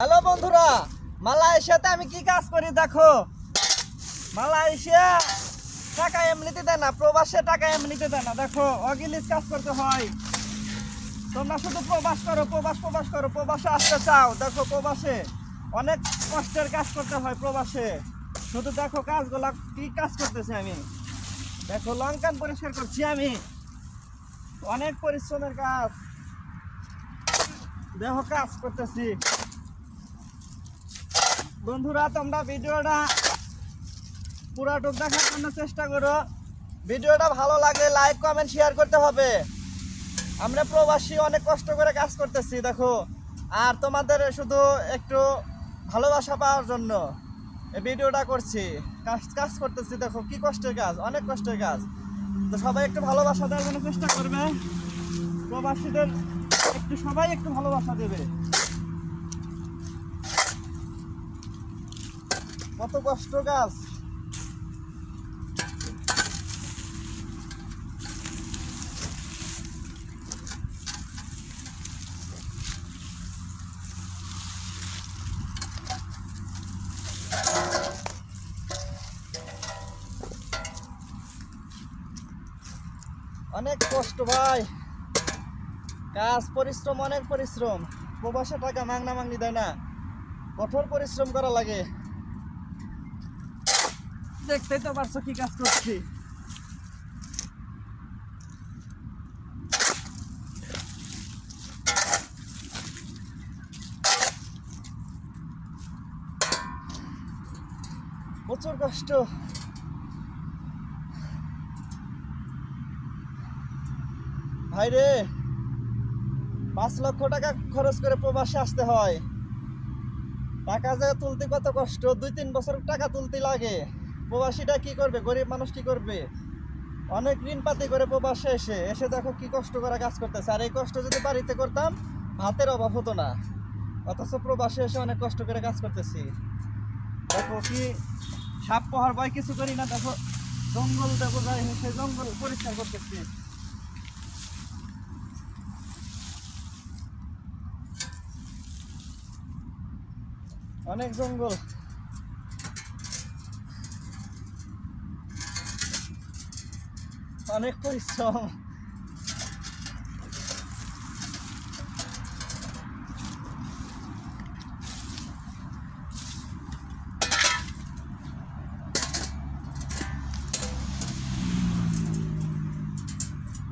Hello বন্ধুরা, মালয়েশিয়াতে আমি কি কাজ করি দেখো? মালয়েশিয়া, টাকা এমনিতে দেয় না, প্রবাসে টাকা এমনিতে দেয় না, দেখো, অগিলিস কাজ করতে হয়। তোমরা শুধু প্রবাস করো, প্রবাস প্রবাস করো, প্রবাসে আসতে চাও, দেখো প্রবাসে। অনেক কষ্টের কাজ করতে হয় প্রবাসে। শুধু দেখো কাজগুলা কি কাজ করতেছি আমি। দেখো, লঙ্কান পরিষ্কার করছি আমি। অনেক পরিশ্রমের কাজ। দেখো, কাজ করতেছি। বন্ধুরা, তোমরা ভিডিওটা পুরাটুক দেখার জন্য চেষ্টা করো। ভিডিওটা ভালো লাগলে লাইক কমেন্ট শেয়ার করতে হবে। আমরা প্রবাসী, অনেক কষ্ট করে কাজ করতেছি, দেখো। আর তোমাদের শুধু একটু ভালোবাসা পাওয়ার জন্য এই ভিডিওটা করছি। কাজ কাজ করতেছি, দেখো, কি কষ্টের কাজ, অনেক কষ্টের কাজ। তো সবাই একটু ভালোবাসা দেওয়ার জন্য চেষ্টা করবে। প্রবাসীদের একটু, সবাই একটু ভালোবাসা দেবে। কত কষ্ট কাজ। অনেক কষ্ট ভাই। কাজ, পরিশ্রম, অনেক পরিশ্রম। প্রবাসে টাকা মাংনা মাংনি দেয় না। কঠোর পরিশ্রম করা লাগে। দেখতেই তো পারছ কি কাজ করছি। প্রচুর কষ্ট। ভাই রে, পাঁচ লক্ষ টাকা খরচ করে প্রবাসে আসতে হয়। টাকা যে তুলতে কত কষ্ট, দুই তিন বছর টাকা তুলতে লাগে। প্রবাসীটা কি করবে? গরিব মানুষ কি করবে? অনেক ঋণ পাতি করে প্রবাসে এসে এসে দেখো কি কষ্ট করে কাজ করতেছে। আর এই কষ্ট যদি বাড়িতে করতাম, ভাতের অভাব হতো না। অথচ প্রবাসে এসে অনেক কষ্ট করে কাজ করতেছি। দেখো কি সাপ পোহার ভয় কিছু করি না, দেখো জঙ্গল দেখো যাই সে জঙ্গল পরিষ্কার করতেছি। অনেক জঙ্গল। অনেক পরিশ্রম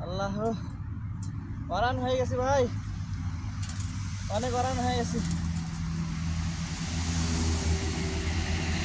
আল্লাহ অরান হয়ে গেছি ভাই। অনেক অরান হয়ে গেছি।